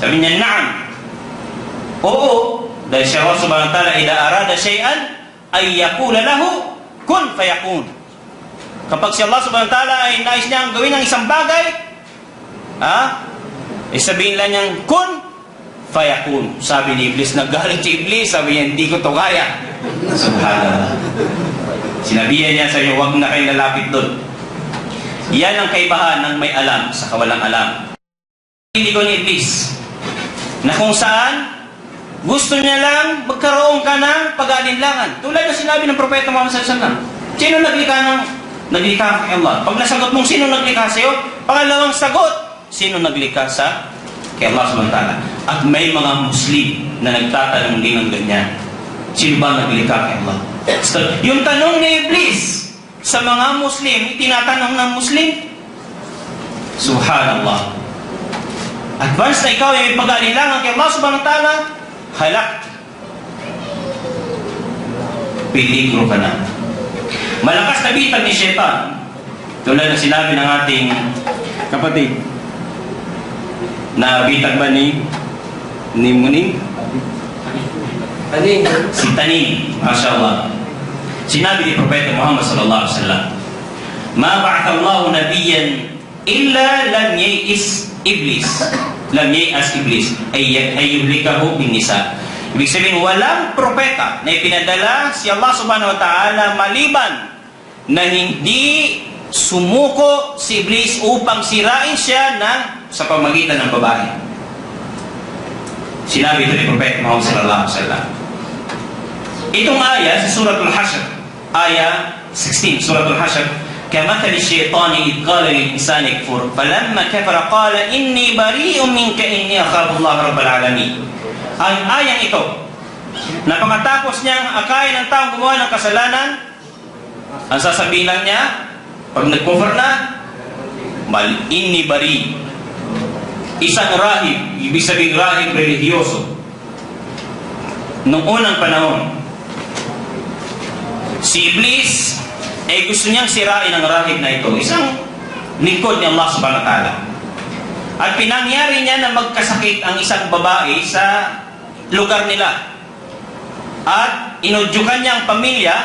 Sabi niya, Naam. Oo. Dahil siya Allah subhanahu wa ta'ala, ila arada shay'an, ay yakula lahu, kun fayakun. Kapag si Allah subhanahu wa ta'ala ay nais niyang gawin ng isang bagay, ha? Eh sabihin lang niyang, kun fayakun. Sabi ni Iblis, nagalit si Iblis, sabi niya, hindi ko to kaya. Subhanallah. Sinabihan niya sa iyo, huwag na kayo lalapit doon. Yan ang kaibahan ng may alam sa kawalang alam. Hindi ko ni Iblis na kung saan gusto niya lang magkaroon ka ng pag-alinlangan. Tulad na sinabi ng Propeta Muhammad sallallahu alaihi wasallam. Sino naglikha ng naglikha kay Allah? Pag nasagot mong sino naglikha sa iyo, pangalawang sagot, sino naglikha sa kay Allah subhanahu. At may mga Muslim na nagtatanong din ng ganyan. Sino ba naglikha kay Allah? So, yung tanong ni Iblis sa mga Muslim, tinatanong ng Muslim, Subhanallah. Advance na ikaw ay may pag-aalilangan kay Allah subhanahu wa ta'ala, halak. Peligro ka na. Malakas na bitag ni Shaitan. Tulad na sinabi ng ating kapatid. Na bitag ba ni ni Muning? Aning, Si Tanim, Masya. Sinabi ni Propeta Muhammad sallallahu alaihi wasallam, "Ma ba'atha Allah nabiyyan illa lam yais iblis." Lam yais iblis ay ay yuhlikahu bin nisa. Ibig sabihin, walang propeta na ipinadala si Allah subhanahu wa ta'ala maliban na hindi sumuko si Iblis upang sirain siya ng, sa pamagitan ng babae. Sinabi ito ni Propeta Muhammad sallallahu alaihi wasallam. Itong aya sa Suratul Hashr, aya 16, Suratul Hashr, كمثل الشيطان إذ قال للإنسان اكفر فلما كفر قال إني بريء منك إني أخاف الله رب العالمين Ang ayang ito, na pagkatapos niyang akayin ng taong gumawa ng kasalanan, ang sasabihin lang niya, pag nag-cover na, mal inni bari. Isang rahib, ibig sabihin rahib religyoso. Noong unang panahon, si Iblis ay gusto niyang sirain ang rahib na ito. Isang lingkod ni Allah subhanahu wa ta'ala. At pinangyari niya na magkasakit ang isang babae sa lugar nila. At inudyukan niya ang pamilya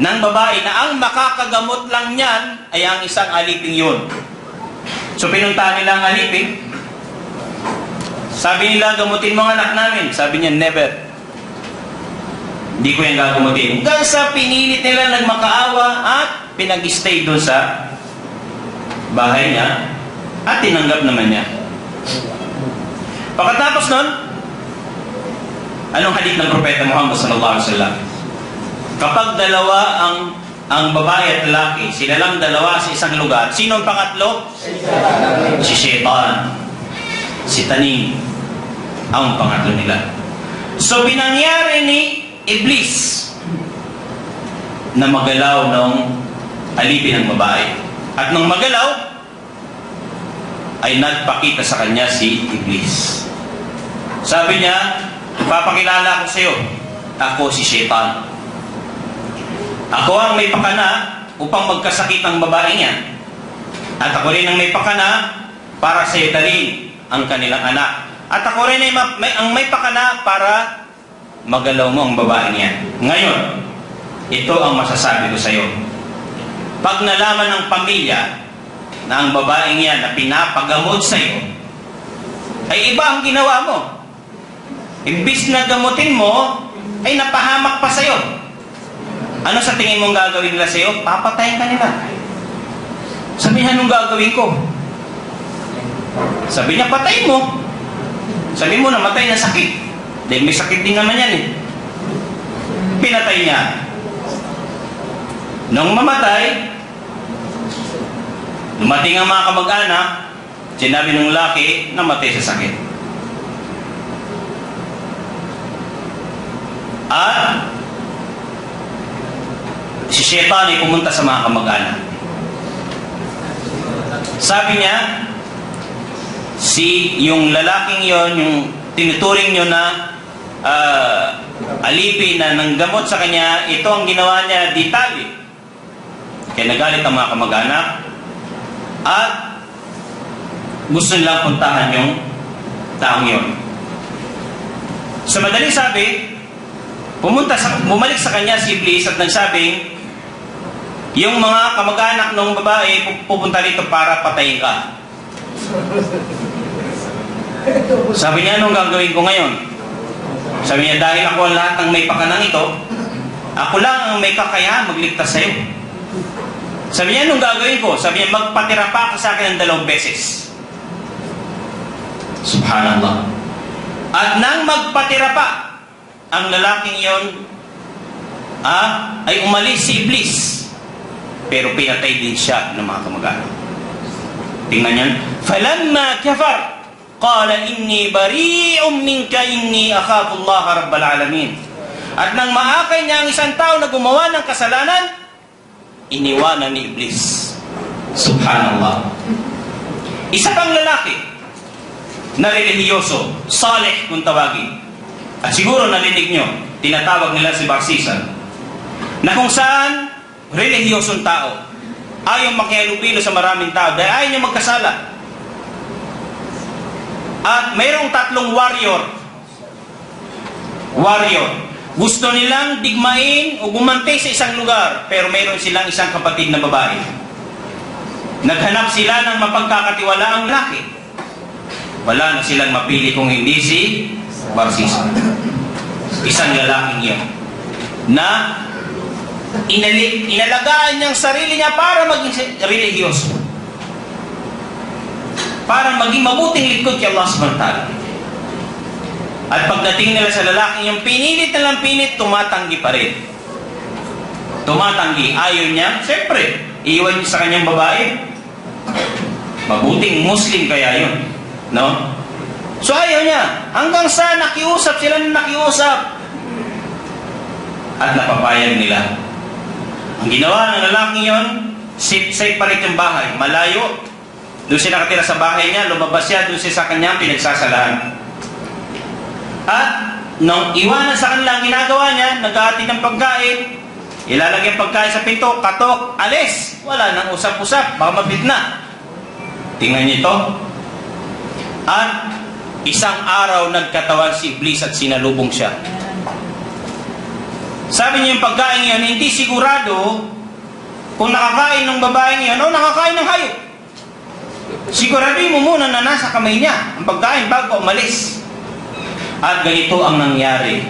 ng babae na ang makakagamot lang niyan ay ang isang aliping yun. So pinuntahan nila ang aliping. Sabi nila, gamutin ang anak namin. Sabi niya, never. Hindi ko yung gagamutin. Hanggang sa pinilit nila nagmakaawa at pinag-stay doon sa bahay niya at tinanggap naman niya. Pagkatapos nun, anong hadith ng Propeta Muhammad sallallahu alaihi wasallam? Kapag dalawa ang ang babae at lalaki, sila lang dalawa sa isang lugar, sino ang pangatlo? Si Shaitan. Si Tanim. Ang pangatlo nila. So, pinangyari ni Iblis na magalaw ng alipin ng babae. At nung magalaw, ay nagpakita sa kanya si Iblis. Sabi niya, papakilala ko sa iyo, ako si Shaitan. Ako ang may pakana upang magkasakit ang babaeng yan. At ako rin ang may pakana para sa iyo ang kanilang anak. At ako rin ay ang may pakana para magalaw mo ang babaeng yan. Ngayon, ito ang masasabi ko sa iyo. Pag nalaman ng pamilya na ang babaeng yan na pinapagamot sa iyo, ay iba ang ginawa mo. Imbis na gamutin mo, ay napahamak pa sa iyo. Ano sa tingin mong gagawin nila sa iyo? Papatayin ka nila. Sabi niya, anong gagawin ko? Sabi niya, patayin mo. Sabi mo, namatay na sakit. Dahil may sakit din naman yan eh. Pinatay niya. Nung mamatay, dumating ang mga kamag-anak, sinabi ng laki, namatay sa sakit. At si Shaitan ay pumunta sa mga kamag-anak. Sabi niya, si yung lalaking yon yung tinuturing nyo na ah, alipin na nanggamot sa kanya, ito ang ginawa niya ditali. Kaya nagalit ang mga kamag-anak at gusto nilang puntahan yung taong yon. Sa madaling sabi, pumunta sa, bumalik sa kanya si Iblis at nagsabing, yung mga kamag-anak ng babae pu- pupunta dito para patayin ka. Sabi niya, anong gagawin ko ngayon? Sabi niya, dahil ako ang lahat ng may pakanang ito, ako lang ang may kakayahan magligtas sa'yo. Sabi niya, anong gagawin ko? Sabi niya, magpatira pa ako sa akin ng dalawang beses. Subhanallah. At nang magpatira pa, ang lalaking yon ah, ay umalis si Iblis. Pero pinatay din siya ng mga kamag-anak. Tingnan niyan. Falamma kafar. قَالَ إِنِّي بَرِيءٌ مِنْكَ إِنِّي أَخَافُ اللَّهَ رَبَّ الْعَالَمِينَ At nang maakay niya ang isang tao na gumawa ng kasalanan, iniwanan ni Iblis. Subhanallah. Isa pang lalaki na relihiyoso, salih kung tawagin. At siguro narinig nyo, tinatawag nila si Barsisan, na kung saan relihiyosong tao, ayaw makihalubilo sa maraming tao dahil ayaw niya magkasala. At mayroong tatlong warrior. Warrior. Gusto nilang digmain o gumantay sa isang lugar, pero mayroon silang isang kapatid na babae. Naghanap sila ng mapagkakatiwalaang laki. Wala na silang mapili kung hindi si Barsisa. Isang lalaking yun. Na inalagaan niyang sarili niya para maging religyoso. Para maging mabuting lingkod kay Allah subhanahu. At pagdating nila sa lalaking yung pinilit na lang pinit, tumatanggi pa rin. Tumatanggi. Ayaw niya, siyempre, iiwan niya sa kanyang babae. Mabuting Muslim kaya yun. No? So ayaw niya. Hanggang sa nakiusap sila na nakiusap. At napapayag nila. Ang ginawa ng lalaking yon, safe pa rin yung bahay. Malayo. Doon siya nakatira sa bahay niya, lumabas siya doon siya sa kanyang pinagsasalaan. At nung iwanan sa kanila ang ginagawa niya, nag-aati ng pagkain, ilalagay ang pagkain sa pinto, katok, alis. Wala nang usap-usap, baka mabit na. Tingnan niyo ito. At isang araw nagkatawan si Iblis at sinalubong siya. Sabi niya yung pagkain yun, hindi sigurado kung nakakain ng babaeng yun o nakakain ng hayop. Siguraduhin mo muna na nasa kamay niya ang pagkain bago umalis. At ganito ang nangyari.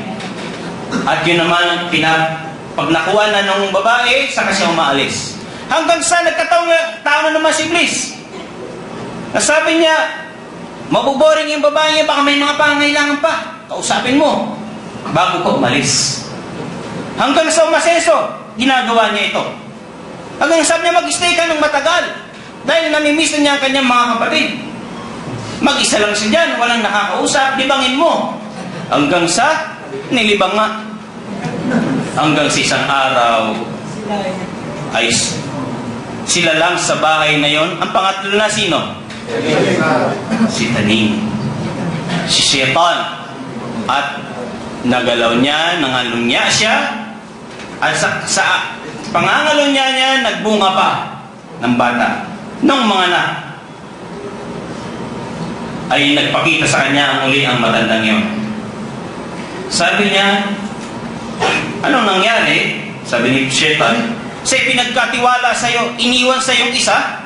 At yun naman ang pinag... Pag nakuha na ng babae, saka siya umaalis. Hanggang sa nagkataon na tao na naman si Iblis. Nasabi niya, mabuboring yung babae niya, baka may mga pangailangan pa. Kausapin mo. Bago ko umalis. Hanggang sa umaseso, ginagawa niya ito. Hanggang sabi niya, mag-stay ka ng matagal. Dahil namimiss na niya ang kanyang mga kapatid. Mag-isa lang siya dyan, walang nakakausap, libangin mo. Hanggang sa, nilibang nga. Hanggang sa isang araw, ay sila lang sa bahay na yon. Ang pangatlo na sino? Si Taning. Si Shaitan. At nagalaw niya, nangalunya siya. At sa, sa pangangalunya niya, nagbunga pa ng bata. Nung mga na, ay nagpakita sa kanya ang uli ang matandang yon. Sabi niya, anong nangyari? Sabi ni Shaitan, sa pinagkatiwala sa'yo, iniwan sa yung isa,